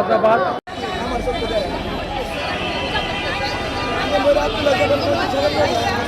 Remark. রাজপথের